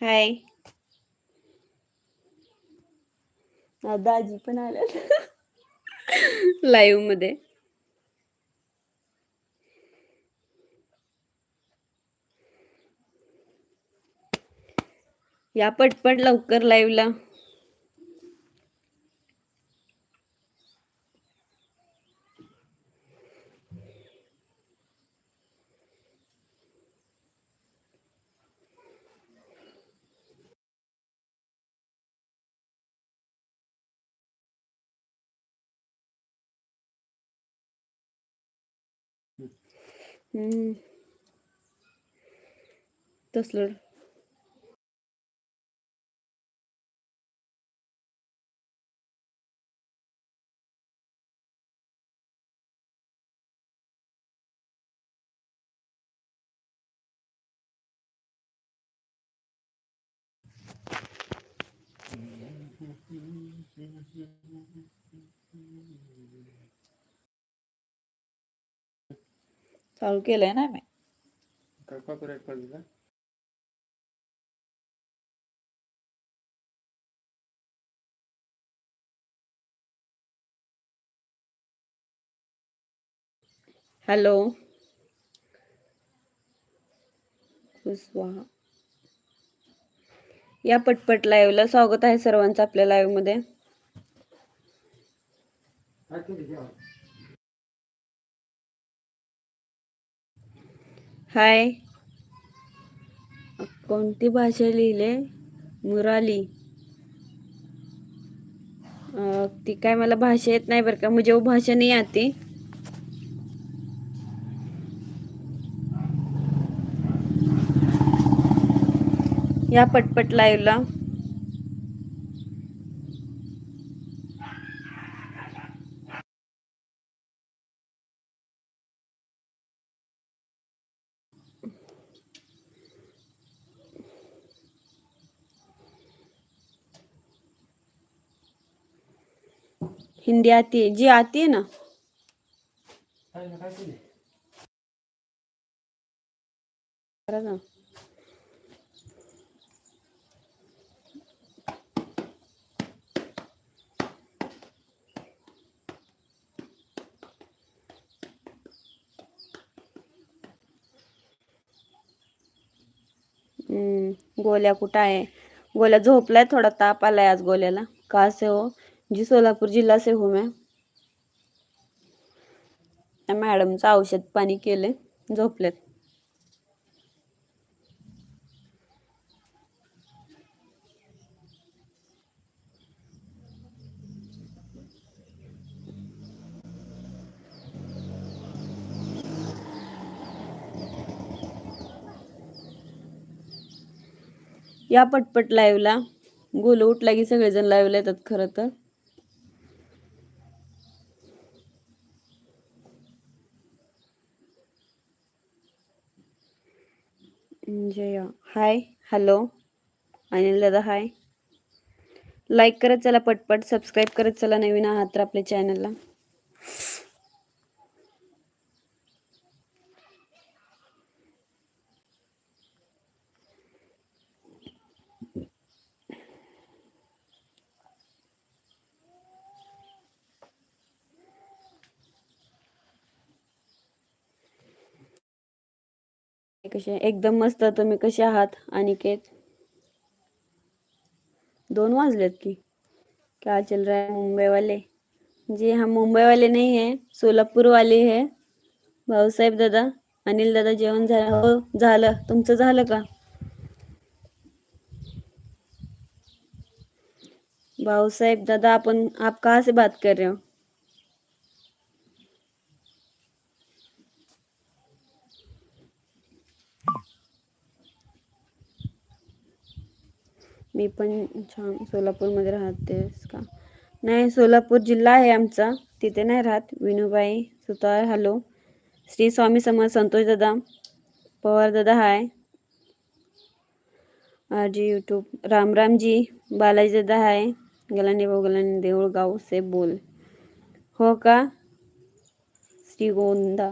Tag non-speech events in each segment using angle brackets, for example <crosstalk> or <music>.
हाय. दाजी पण आल्या लाईव्हमध्ये. या पटपट लवकर लाईव्हला हम्म तसलं चालू केलंय ना मी. काय कॉपीराईट पडली का? हॅलो. या पटपट लाईव्हला स्वागत आहे सर्वांचं आपल्या लाईव्हमध्ये. हाय. कोणती भाषा लिहिले? मुराली. ती काय मला भाषा येत नाही बरं का. म्हणजे मुझे वो भाषा नाही आती. या पटपट लाईव्हला हिंदी आती है। जी आती है ना? हम्म, गोल्या कुठं आहे? गोल्या झोपलाय थोडा ताप आलाय आज गोल्याला. का से हो? जी सोलापूर जिल्हा से हूँ मैं त्या मॅडमचं औषध पाणी केले झोपलेत. या पटपट लाईव्हला गोल उठला की सगळेजण लाईव्हला येतात खरं तर. जया. Hi hello. अनिल दादा हाय. लाईक करत चला पटपट सबस्क्राईब करत चला नवीन आहात तर आपल्या चॅनलला कसे? एकदम मस्त तुम्ही कसे आहात? अनिकेत? दोन वाजलेत की. क्या चल रहा है मुंबई वाले जी हम मुंबई वाले नाही है सोलापूर वाले है भाऊसाहेब दादा अनिल दादा जेवण झालं. हो झालं. तुमचं झालं का? भाऊसाहेब दादा अपन आप कहाँ से बात कर रहे हो? मी पण छान सोलापूरमध्ये राहतेस का? नाही सोलापूर जिल्हा आहे आमचा. तिथे नाही राहत. विनूबाई सुतार हॅलो. श्री स्वामी समज संतोष दादा पवार दादा हाय. आजी यूट्यूब राम रामजी बालाजी दादा हाय. गलानी भाऊ गलानी देऊळगाव से बोल. हो का? श्रीगोंदा.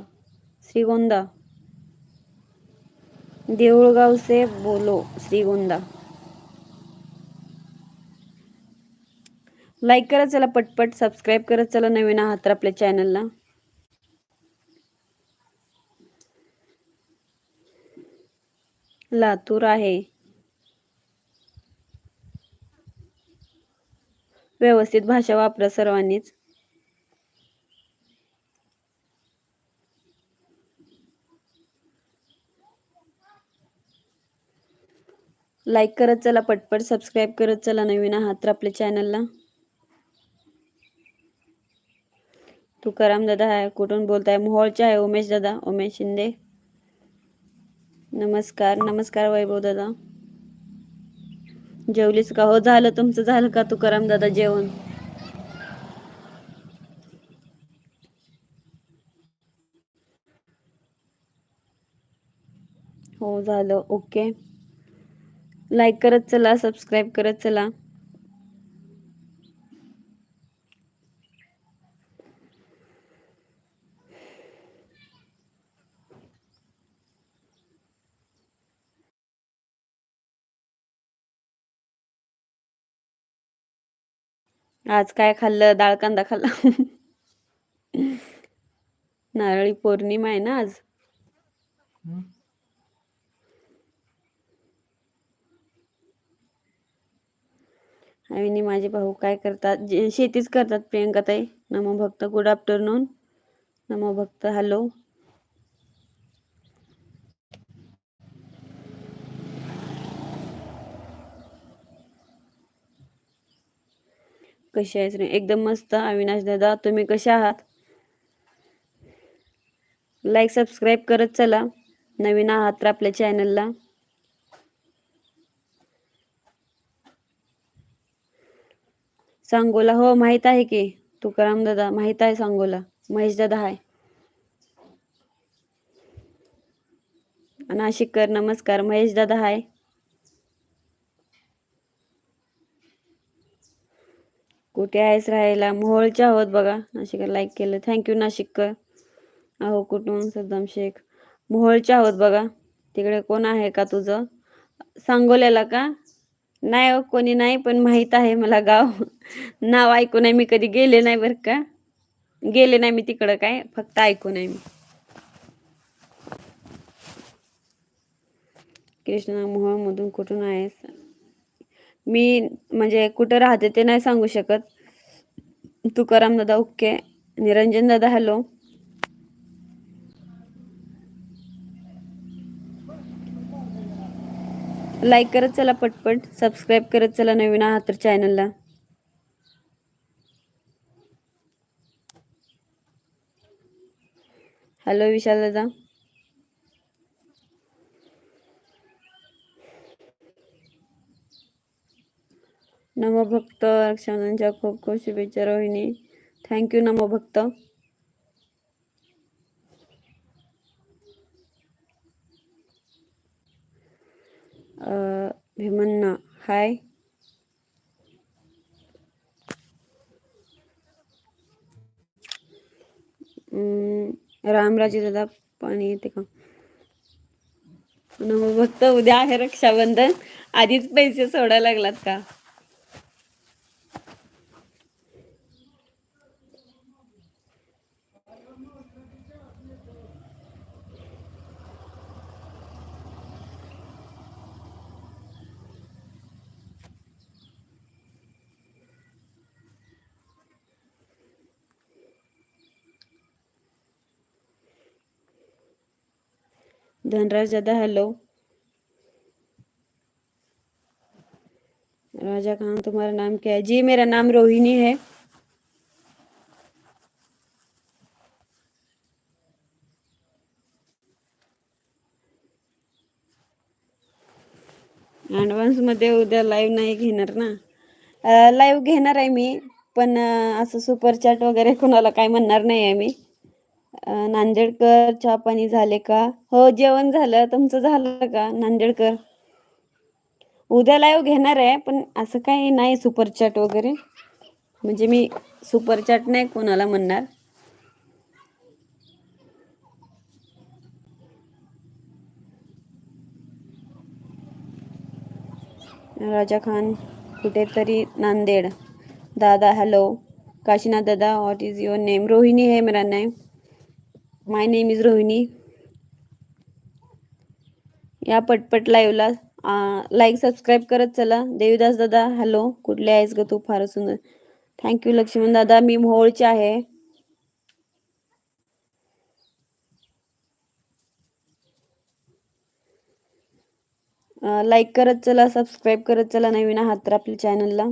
श्रीगोंदा. देऊळगाव से बोलो. श्रीगोंदा. लाईक करत चला पटपट सबस्क्राईब करत चला नवीन आहात तर आपल्या चॅनलला लातूर आहे. व्यवस्थित भाषा वापरा सर्वांनीच. लाईक करत चला पटपट सबस्क्राईब करत चला नवीन आहात तर आपल्या चॅनलला तुकाराम दादा आहे कुठून बोलताय? मोहोळचे आहे उमेश दादा उमेश शिंदे. नमस्कार नमस्कार वैभव दादा. जेवलीस का? हो झालं. तुमचं झालं का तुकाराम दादा जेवण? हो झालं. ओके. लाईक करत चला सबस्क्राईब करत चला. आज काय खाल्लं? डाळ कांदा खाल्ला. नारळी पौर्णिमा आहे ना आज? आणि माझे भाऊ काय करतात? जे शेतीच करतात प्रियंकाताई. नमो भक्त गुड आफ्टरनून. नमो भक्त हॅलो. कशी आहेस रे? एकदम मस्त. अविनाश दादा तुम्ही कसे आहात? लाईक सबस्क्राईब करत चला. नवीन आहात तर आपल्या चॅनलला सांगोला हो माहीत आहे की. तुकाराम दादा माहीत आहे सांगोला. महेश दादा आहे नाशिककर नमस्कार. महेश दादा हाय. कुठे आहेस राहायला? मोहोळच्या आहोत बघा. नाशिककर लाईक केलं. थँक्यू नाशिककर. अहो कुठून? सद्दाम शेख. मोहोळच्या आहोत बघा. तिकडे कोण आहे का तुझं? सांगोल्याला का? नाही हो, कोणी नाही पण माहीत आहे मला गाव. <laughs> नाव ऐकून आहे मी कधी गेले नाही बरं का? गेले नाही मी तिकडं काय? फक्त ऐकून आहे मी. कृष्णा मोहोळमधून कुठून आहेस? मी म्हणजे कुठं राहते ते नाही सांगू शकत. तुकाराम दादा ओके निरंजन दादा हॅलो लाईक करत चला पटपट. सबस्क्राईब करत चला नवीन आहात तर चॅनलला हॅलो विशाल दादा. नमो भक्त रक्षाबंधनच्या खूप खूप शुभेच्छा रोहिणी. थँक्यू नमो भक्त अं, भीमन्ना. हाय अं, रामराजे दादा पाणी येते का? नमो भक्त उद्या आहे रक्षाबंधन. आधीच पैसे सोडायला लागलात का? धनराज दादा हॅलो राजा खान तुम्हारा नाम क्या है? जी मेरा नाम रोहिणी है। ॲडव्हान्समध्ये उद्या लाईव्ह नाही घेणार ना? लाईव्ह घेणार आहे मी पण असं सुपर चॅट वगैरे कोणाला काय म्हणणार नाही आहे मी. नांदेडकर चहा पाणी झाले का? हो जेवण झालं. तुमचं झालं का नांदेडकर? उद्या लाईव्ह घेणार आहे पण असं काही नाही सुपर चॅट वगैरे. म्हणजे मी सुपर चॅट नाही कोणाला म्हणणार. राजा खान कुठेतरी नांदेड. दादा हॅलो काशीनाथ दादा what is your name Rohini हे मेरा name my name is Rohini या पटपट लाईव्हला लाईक सबस्क्राईब करत चला. देवीदास दादा हॅलो कुठले आहेस ग तू? फारच सुंदर. थँक्यू लक्ष्मण दादा. मी मोहोळचे आहे. लाईक करत चला सबस्क्राईब करत चला. नवीन आहात तर आपल्या चॅनलला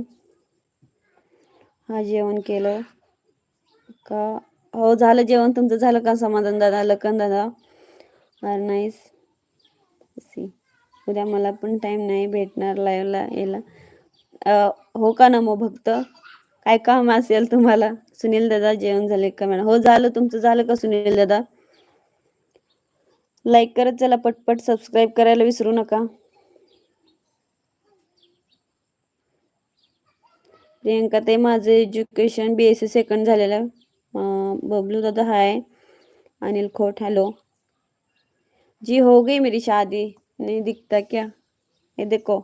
हा जेवण केलं. का? हो झालं जेवण तुमचं झालं का समाधान दादा? लखन दादा? आर नाईस सी उद्या मला पण टाईम नाही भेटणार लाईव्हला यायला. हो का ना मग भक्त? काय काम असेल तुम्हाला? सुनील दादा जेवण झाले का मॅडम? हो झालं. तुमचं झालं का सुनील दादा? लाईक करत चला पटपट. सबस्क्राईब करायला विसरू नका. प्रियंका ते माझं education B S C second झालेलं. बबलू दादा हाय. अनिल खोट हेलो. जी हो गई मेरी शादी. नहीं दिखता क्या? ये देखो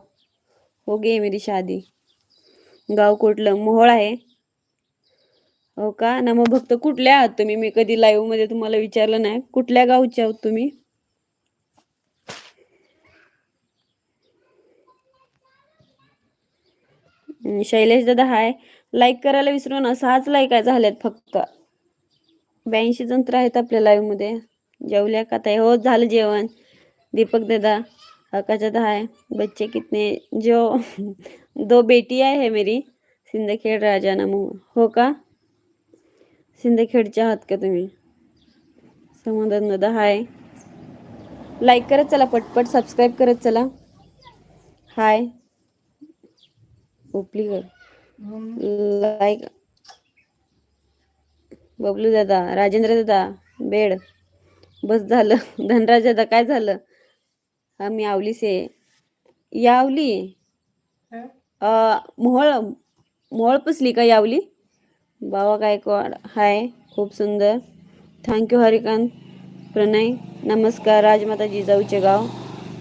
हो गई मेरी शादी. गाव कुठलं? मोहोळ आहे. हो का? ना मग भक्त कुठल्या आहात तुम्ही? मी कधी लाईव्हमध्ये तुम्हाला विचारलं नाही. कुठल्या गावचे आहोत तुम्ही? शैलेश दादा हाय. लाईक करायला विसरू ना सहाच लाईक आहे झाल्यात फक्त. ब्याऐंशी जण तर आहेत आपल्या लाईव्हमध्ये. जेवल्या का ताई? हो झालं जेवण. दीपक दादा दादा हाय. बच्चे कितने? जो दो बेटी आहे मेरी. सिंदखेड राजा नमो हो का? सिंदखेडच्या आहात का तुम्ही? समाधान दादा हाय. लाईक करत चला पटपट सबस्क्राईब करत चला. हाय. उपलीकर लाईक बबलू दादा राजेंद्र दादा बेड. बस झालं. <laughs> धनराज दादा काय झालं? हा मी आवली? से यावली मोहोळ मोहोळ पुसली का यावली बाबा गायकवाड हाय खूप सुंदर. थँक्यू हरिकांत. प्रणय नमस्कार. राजमाता जिजाऊचे गाव.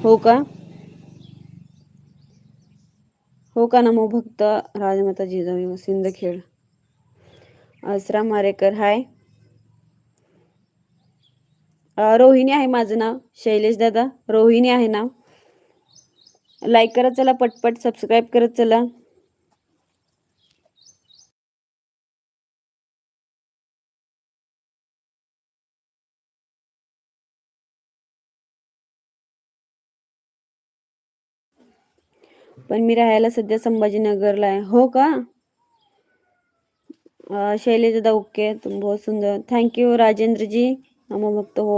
हो का? हो का नमो भक्त. राजमाता जिजाऊ सिंदखेड. आसरा मारेकर हाय. रोहिणी आहे माझं नाव शैलेश दादा. रोहिणी आहे नाव. लाईक करत चला पटपट सबस्क्राईब करत चला. पण मी राहायला सध्या संभाजीनगरला आहे. हो का? शैलेजा शैलेश दादा ओके तुम बहुत सुंदर। Thank you Rajendra ji. अमो भक्त हो।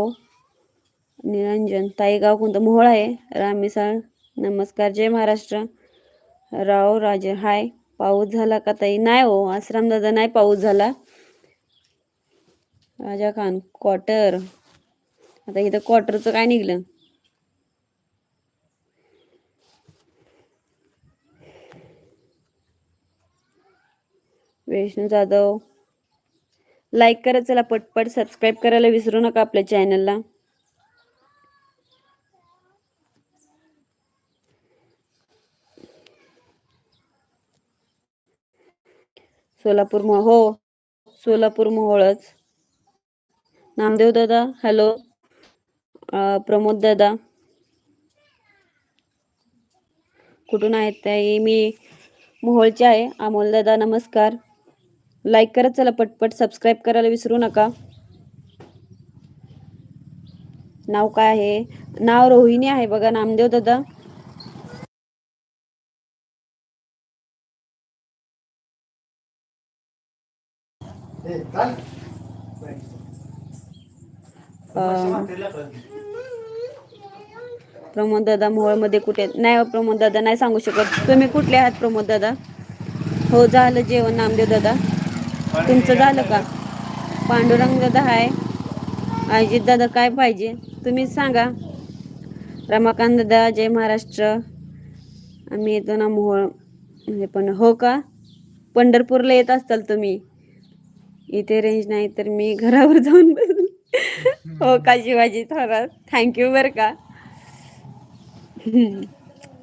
निरंजन। ताई गाव कोणतं मोहळ आहे? राम मिसाळ नमस्कार जय महाराष्ट्र। राव राजे हाय। पाऊस झाला का ताई? नाही हो आश्रम दादा नाही पाऊस झाला. राजा खान क्वार्टर आता इथं क्वार्टरचं काय निघलं? वैष्णू जाधव. लाईक करत चला पटपट सबस्क्राईब करायला विसरू नका आपल्या चॅनलला सोलापूर मोह हो सोलापूर मोहोळच. नामदेव दादा हॅलो प्रमोद दादा. कुठून आहेत ताई? मी मोहोळचे आहे. अमोल दादा नमस्कार. लाईक करत चला पटपट. सबस्क्राईब करायला विसरू नका. नाव काय आहे? नाव रोहिणी आहे बघा नामदेव दादा. प्रमोद दादा मोहोळमध्ये कुठे? नाही हो, प्रमोद दादा नाही सांगू शकत. तुम्ही कुठले आहात प्रमोद दादा? हो झालं जेवण नामदेव दादा. तुमचं झालं का? पांडुरंग दादा हाय अजित दादा काय पाहिजे? तुम्हीच सांगा. रमाकांत दादा जय महाराष्ट्र. आम्ही येतो ना मोहोळ. म्हणजे पण हो का? पंढरपूरला येत असताल तुम्ही. इथे रेंज नाही तर मी घरावर जाऊन बस. हो का शिवाजी थोरात थँक्यू बरं का.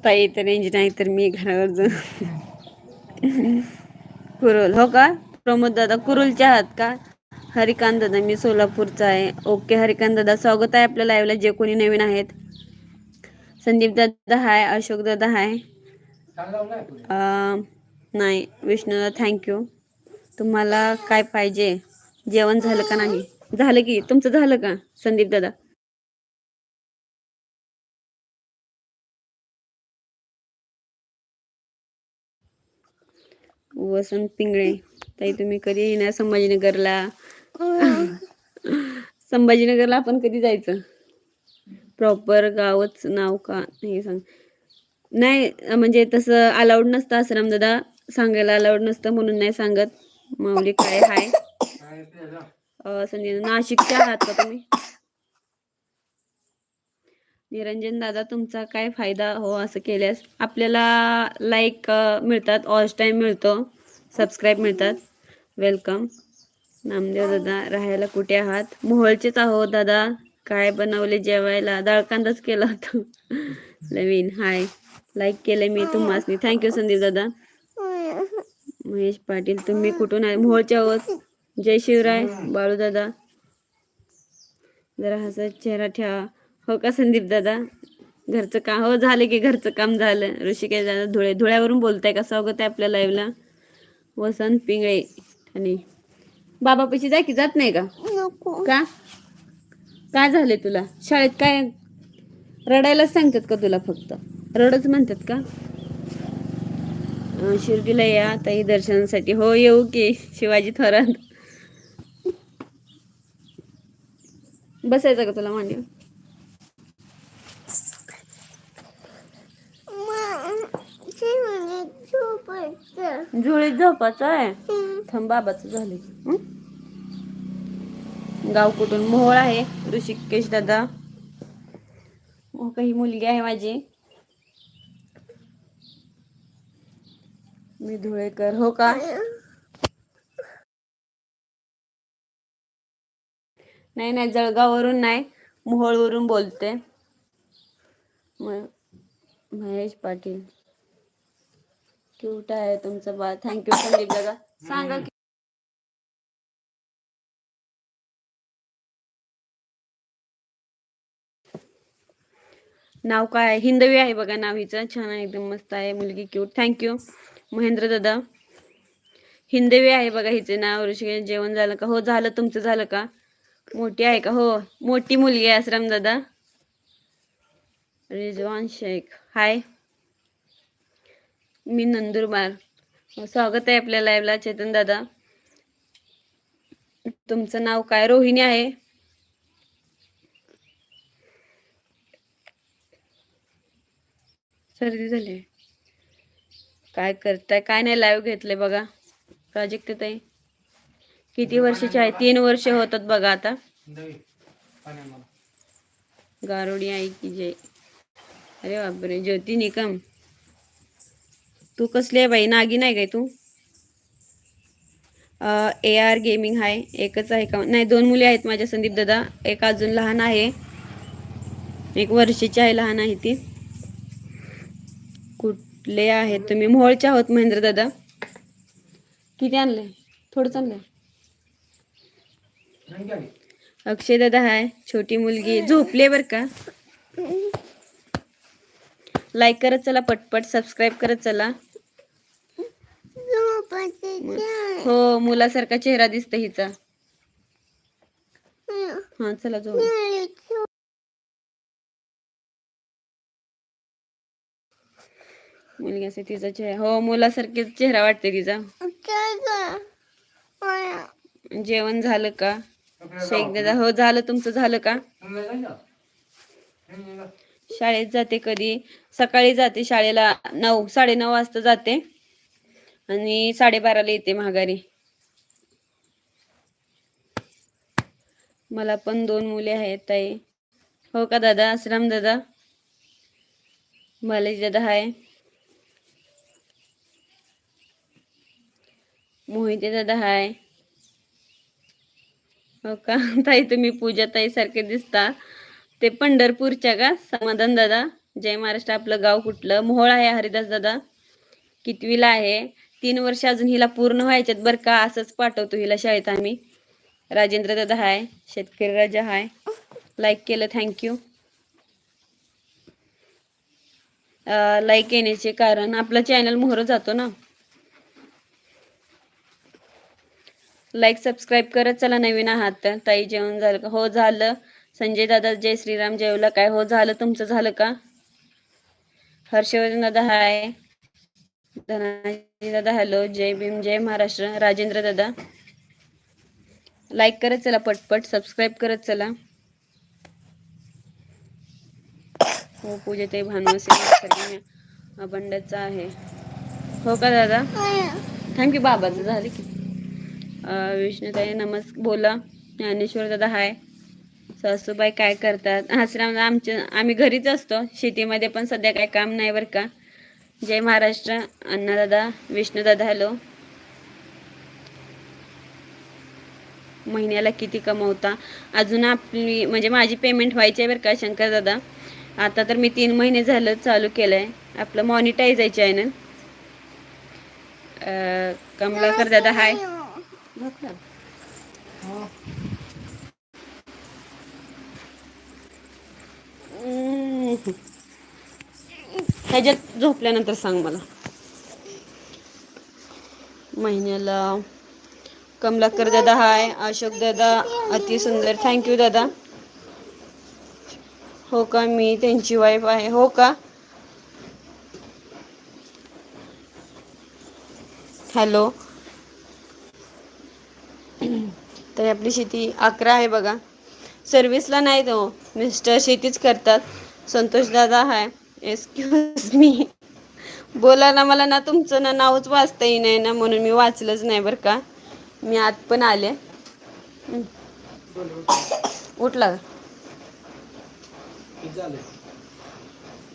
ताई इथे रेंज नाही तर मी घरावर जाऊन. कुरुल हो का? प्रमोद दादा कुरुलचे आहात का? हरिकांत दादा मी सोलापूरचा आहे. ओके हरिकांत दादा स्वागत आहे आपल्या लाईव्हला जे कोणी नवीन आहेत. संदीप दादा हाय अशोक दादा हाय. नाही विष्णू दादा थँक्यू तुम्हाला काय पाहिजे? जेवण झालं का नाही? झालं की. तुमचं झालं का संदीप दादा? वसंत पिंगळे. ताई तुम्ही कधी येणार संभाजीनगरला? <laughs> संभाजीनगरला आपण कधी जायचं? प्रॉपर गावच नाव का? हे सांग. नाही म्हणजे तसं अलाउड नसतं आश्रम दादा सांगायला अलाउड नसतं म्हणून नाही सांगत. माऊली काय हाय? संजय नाशिकचे आहात का तुम्ही? निरंजन दादा तुमचा काय फायदा? हो असं केल्यास. आपल्याला लाईक मिळतात. ऑल टाईम मिळतो. सबस्क्राईब मिळतात. वेलकम. नामदेव दादा राहायला कुठे आहात? मोहळचेच आहो दादा. काय बनवले जेवायला? दाळकांदाच केला होता. नवीन हाय. लाईक केले मी तुम्हाला थँक्यू संदीप दादा. महेश पाटील तुम्ही कुठून आहे मोहळचे आहोत. जय शिवराय बाळू दादा. जरा हसत चेहरा ठेवा. हो का संदीप दादा? घरचं काम हो झालं की घरचं काम झालं. ऋषिकेश दादा धुळे धुळ्यावरून बोलताय का? स्वागत आहे आपल्या लाईव्हला वसंत पिंगळे आणि बाबापाशी जा की जात नाही का? का? काय झाले तुला? शाळेत काय रडायलाच सांगतात का तुला फक्त? रडच म्हणतात का? शिर्डीला या ताई दर्शनासाठी. हो येऊ की शिवाजी थोरात. बसायचं का तुला मांडीवर? जुळीत झोपाचं आहे? थांब बाबाचं झाले गाव कुठून? मोहोळ आहे. ऋषिकेश दादा. हो काही मुलगी आहे माझी. मी धुळेकर हो का? नाही नाही जळगाववरून नाही. मोहोळवरून बोलते. म- महेश पाटील. क्यूट आहे तुमचं बा थँक्यू संदीप दादा. सांगा की नाव काय? आहे? हिंदवी आहे बघा नाव हिचं छान आहे एकदम मस्त आहे. मुलगी क्यूट थँक्यू महेंद्र दादा. हिंदवी आहे बघा हिचे नाव. ऋषिकेश जेवण झालं का? हो झालं. तुमचं झालं का? मोठी आहे का? हो. मोठी मुलगी आहे आश्रम दादा. रिजवान शेख. हाय मी नंदुरबार. स्वागत आहे आपल्या लाईव्हला चेतन दादा. तुमचं नाव काय? रोहिणी आहे. सर्दी झाली. काय करताय? काय नाही लाईव्ह घेतलंय बघा. प्रोजेक्ट ते किती वर्षाचे आहे? तीन वर्ष होतात बघा आता. गारोडी आई की जय. अरे बापरे ज्योती निकम. तू कसली आहे बाई? नागी नाही काय तू? ए आर गेमिंग आहे एकच आहे का? नाही दोन मुली आहेत माझ्या संदीप दादा. एक अजून लहान आहे. एक वर्षाची आहे लहान आहे ती. कुठले आहेत तुम्ही? मोहोळचे आहोत महेंद्र दादा. किती आणले थोडंच आणलंय. अक्षय दादा हाय छोटी मुलगी. झोपले बर का? लाईक करत चला पटपट सबस्क्राईब करत चला. हो मुलासारखा चेहरा दिसतो हिचा. हा चला झोप मुलगी असे तिचा चेहरा हो मुलासारखे चेहरा वाटते तिचा. जेवण झालं का? शेख दादा हो झालं. तुमचं झालं का? शाळेत जाते कधी? सकाळी जाते शाळेला नऊ साडेनऊ वाजता जाते. आणि साडेबाराला येते माघारी. मला पण दोन मुले आहेत ताई. हो का दादा? आश्रम दादा. मालेश दादा हाय. मोहिते दादा हाय. हो का? <laughs> ताई तुम्ही पूजा ताई सारखे दिसता. ते पंढरपूरच्या का? समाधान दादा. जय महाराष्ट्र. आपलं गाव कुठलं? मोहोळ आहे हरिदास दादा. कितवीला आहे? तीन वर्ष अजून हिला पूर्ण व्हायच्यात बरं का असंच पाठवतो हिला शाळेत आम्ही. राजेंद्र दादा हाय शेतकरी राजा हाय. लाईक केलं थँक्यू लाईक येण्याचे कारण आपला चॅनल मोहर जातो ना. लाईक सबस्क्राईब करत चला नवीन आहात. तर ताई जेवण झालं का? हो झालं. संजय दादा जय श्रीराम जेवला काय हो झालं? तुमचं झालं का? हर्षवर्धन दादा हाय. धनाजी दादा हॅलो जय भीम जय महाराष्ट्र राजेंद्र दादा. लाईक करत चला पटपट सबस्क्राईब करत चला. हो पूजा ते भानुसिंग अबंडाचा आहे. हो का दादा? थँक्यू बाबाचं झाले की. अं, विष्णुताई नमस् बोला. ज्ञानेश्वर दादा हाय सासूबाई काय करतात? आश्रम आमच्या आम्ही घरीच असतो. शेतीमध्ये पण सध्या काय काम नाही बरं का? जय महाराष्ट्र अण्णादादा विष्णूदादा हॅलो. महिन्याला किती कमवता? अजून आपली म्हणजे माझी पेमेंट व्हायची आहे बरं का शंकर दादा आता तर मी तीन महिने झालं चालू केलं आहे आपलं मॉनिटाईज आहे चॅनल कमलाकर दादा हाय ह्याच्यात झोपल्यानंतर सांग मला. महिन्याला कमलाकर दादा हाय अशोक दादा अति सुंदर. थँक्यू दादा. हो का मी त्यांची वाईफ आहे. हो का? हॅलो तर आपली शेती अकरा आहे बघा. सर्विसला नाही तो मिस्टर शेतीच करतात. संतोष दादा हाय. एक्सक्यूज मी बोला ना मला ना तुमचं ना नावच वाचता येई ना म्हणून मी वाचलंच नाही बरं का. मी आत पण आले. उठला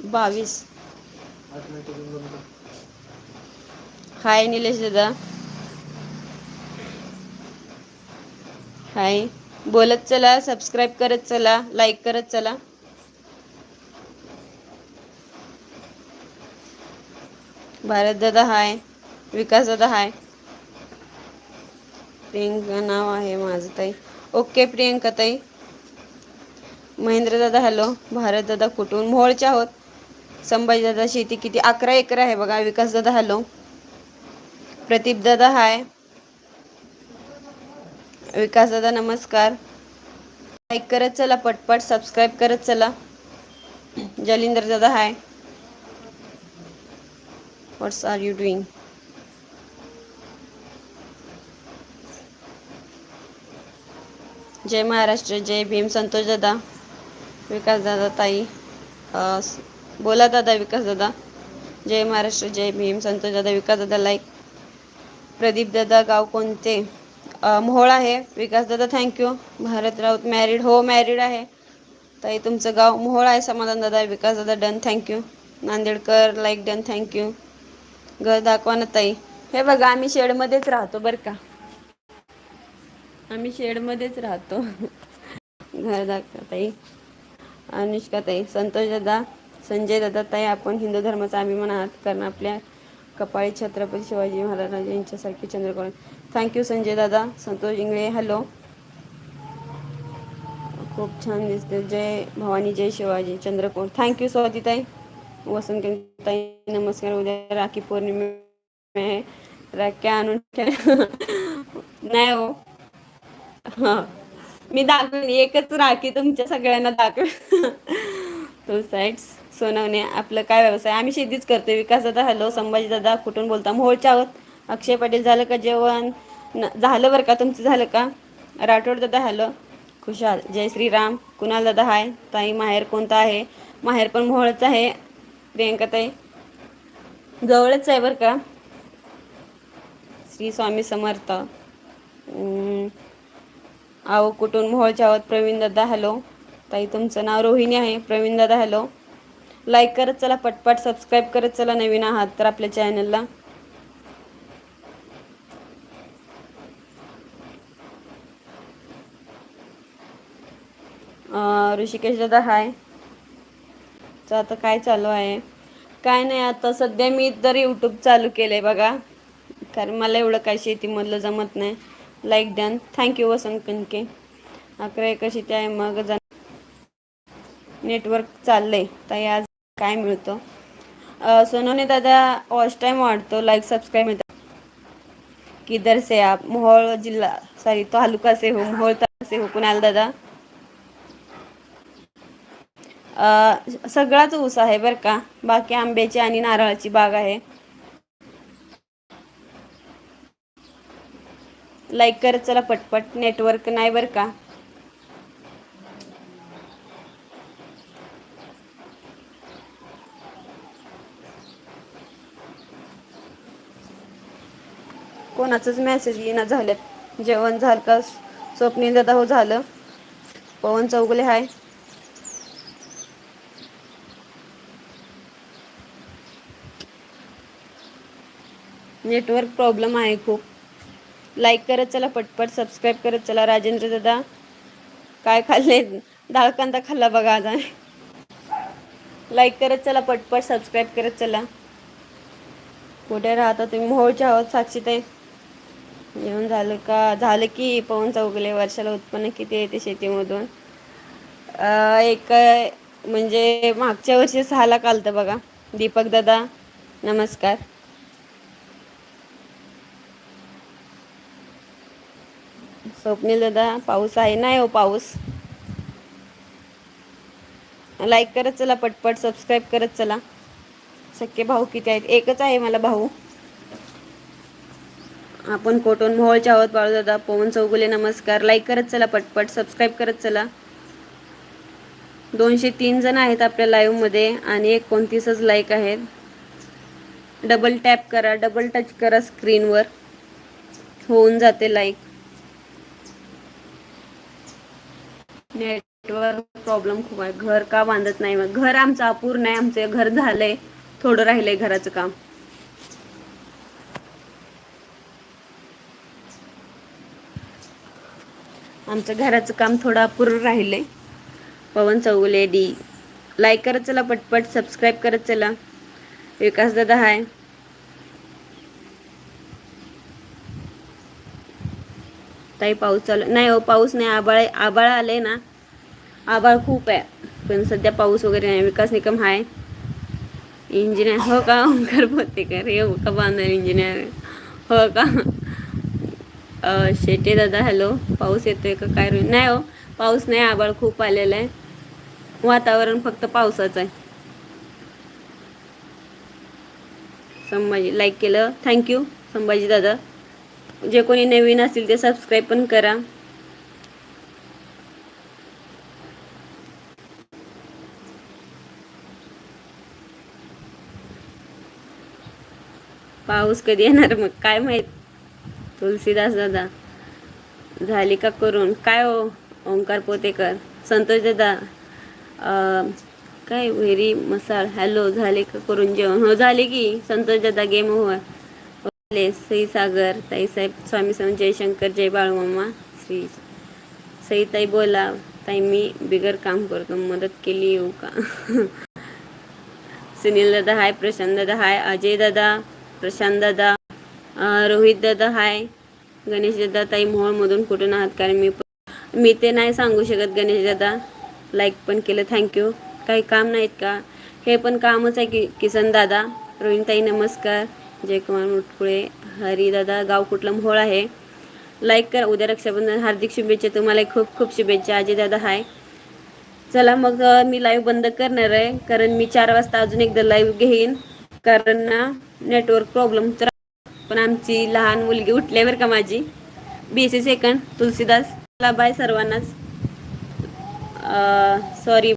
बावीस. हाय निलेश दादा. हाय. बोलत चला सबस्क्राईब करत चला लाईक करत चला. भारत दादा हाय विकास दादा हाय. प्रियंका नाव आहे माझं ताई. ओके प्रियंका ताई. महेंद्र दादा हॅलो भारत दादा कुठून? मोहोळच्या आहोत. संभाजी दादा शेती किती? अकरा एकर आहे बघा. विकास दादा हॅलो प्रदीप दादा हाय. विकास दादा नमस्कार. लाईक करत चला पटपट सबस्क्राईब करत चला. जलिंदर दादा hi. What's are you doing? जय महाराष्ट्र जय भीम. संतोष दादा. विकास दादा ताई. बोला दादा विकास दादा. जय महाराष्ट्र जय भीम. संतोष दादा विकास दादा लाईक प्रदीप दादा गाव कोणते? मोहोळ आहे. विकास दादा thank you Bharat Raut married हो मॅरिड आहे. ताई तुमचं गाव मोहोळ आहे. समाधान दादा विकास दादा done thank you Nandedkar like done thank you घर दाखवा ना ताई. हे बघा आम्ही शेडमध्येच राहतो बरं का. आम्ही शेडमध्येच राहतो. घर दाखवा ताई. अनुष्का ताई संतोष दादा संजय दादा ताई आपण हिंदू धर्माचा अभिमान आहात कारण आपल्या कपाळी छत्रपती शिवाजी महाराज यांच्यासारखे चंद्रकोण थँक्यू संजय दादा संतोष इंगळे हॅलो खूप छान दिसते जय भवानी जय शिवाजी चंद्रकोण थँक्यू स्वाती ताई. वसंत ताई नमस्कार. उद्या राखी पौर्णिमा आहे. राख्या आणून ठेव. नाही हो. हा. मी दाखवेन. एकच राखी तुमच्या सगळ्यांना दाखवेन. तो साईड सोनवणे आपलं काय व्यवसाय? आम्ही शेतीच करतो विकास दादा हॅलो संभाजी दादा कुठून बोलता? मोहोळच्या आहोत. अक्षय पाटील झालं का जेवण? न झालं बरं का? तुमचं झालं का? राठोड दादा हॅलो. खुशाल. जय श्रीराम. कुणाल दादा हाय? ताई माहेर कोणता आहे? माहेर पण मोहळच आहे. प्रियंकाताई. जवळच आहे बरं का? श्री स्वामी समर्थ. आहो कुठून मोहळच्या आहोत प्रवीण दादा हॅलो? ताई तुमचं नाव रोहिणी आहे प्रवीण दादा हॅलो? लाईक करत चला पटपट सबस्क्राईब करत चला नवीन आहात तर आपल्या चॅनलला ऋषिकेश दादा हाय तर आता काय चालू आहे? काय नाही आता सध्या मी तर यूट्यूब चालू केलं आहे बघा. कारण मला एवढं काय शेतीमधलं जमत नाही. Like done thank you Vasant Kanke. अकरा एक शेती आहे मग जा नेटवर्क चाललंय. ताई आज काय मिळतो? सोनोने दादा वॉच टाईम वाढतो. लाईक सबस्क्राईब मिळतात किधर से आप? मोहोळ जिल्हा सॉरी तालुका से हो मोहोळ तालुका से हो. कुणाल दादा? सगळाच ऊस आहे बरं का. बाकी आंब्याची आणि नारळाची बाग आहे. लाईक कर चला पटपट. नेटवर्क नाही बरं का. कोणाचंच मेसेज येईना झाल्यात. जेवण झालं का? स्वप्नील दादा हो झालं. Pawan Chougule hi. Network problem आहे खूप. लाईक करत चला पटपट सबस्क्राईब करत चला. राजेंद्र दादा काय खाल्ले? डाळ कांदा खाल्ला बघा आज लाईक करत चला पटपट सबस्क्राईब करत चला. कुठे राहता तुम्ही? मोहोळच्या आहोत सातशी ते येऊन झालं का? झालं की पवन चौगले वर्षाला उत्पन्न किती येते शेतीमधून? एक म्हणजे मागच्या वर्षी सहाला कालतं बघा. दीपक दादा नमस्कार. स्वप्नील दादा पाऊस आहे नाही हो पाऊस? लाईक करत चला पटपट सबस्क्राईब करत चला. सख्खे भाऊ किती आहेत? एकच आहे मला भाऊ. आपण कोटून मोहोळच्या आहोत बाळू दादा पवन चौगुले नमस्कार. लाईक करत चला पटपट सबस्क्राईब करत चला. दोनशे तीन जण आहेत आपल्या लाईव्हमध्ये आणि आणि एकोणतीसच लाईक आहेत. डबल टॅप करा डबल टच करा स्क्रीनवर होऊन जाते लाईक नेटवर्क प्रॉब्लेम खूप आहे. घर का बांधत नाही? मग घर आमचं अपूर्ण आहे. आमचं घर झालंय. थोडं राहिलंय घराचं काम. आमचं घराचं काम थोडं अपूर्ण राहिलंय. पवन चौगुले डी. लाईक करत चला पटपट. सबस्क्राईब करत चला. विकास दादा हाय ताई पाऊस चालू नाही हो पाऊस नाही. आबाळ आबाळ आले ना. आबाळ खूप आहे. पण सध्या पाऊस वगैरे नाही. विकास निकम आहे इंजिनियर हो का? ओंकार पोतेकर हे हो का बांधणार इंजिनियर हो का? शेटे दादा हॅलो पाऊस येतोय का? काय नाही हो. पाऊस नाही. आबाळ खूप आलेलं आहे. वातावरण फक्त पावसाचं आहे. संभाजी लाईक केलं. थँक्यू संभाजी दादा. जे कोणी नवीन असतील ते सबस्क्राईब पण करा. पाऊस कधी येणार मग? काय माहीत? तुलसीदास दादा. झाली का करून? काय हो ओंकार पोतेकर? संतोष दादा. काय व्हेरी मसाळ हॅलो झाले का करून जेवण? हो झाले की. संतोष दादा गेम हो झाले सई सागर ताईसाहेब स्वामी स्वामी जयशंकर जय बाळूमामा श्री सईताई बोला ताई मी बिगर काम करतो मदत केली येऊ का? <laughs> सुनील दादा हाय प्रशांत दादा हाय अजय दादा प्रशांत दादा रोहित दादा हाय गणेश दादा ताई मोहोळमधून कुठून आहात? कारण मी मी ते नाही सांगू शकत गणेश दादा. लाईक पण केलं थँक्यू काही काम नाहीत का? हे पण कामच आहे कि किसन दादा. रोहिणताई नमस्कार. जयकुमार मुटकुळे हरिदादा गाव कुठलं मोहोळ आहे. लाईक करा उद्या रक्षाबंधन हार्दिक शुभेच्छा तुम्हाला खूप खूप शुभेच्छा. अजय दादा हाय. चला मग मी लाईव्ह बंद करणार आहे कारण मी चार वाजता अजून एकदा लाईव्ह घेईन. कारण ना नेटवर्क प्रॉब्लेम तर पण आमची लहान मुलगी उठली आहे का माझी. B C second Tulsidas. चला बाय सर्वांनाच. सॉरी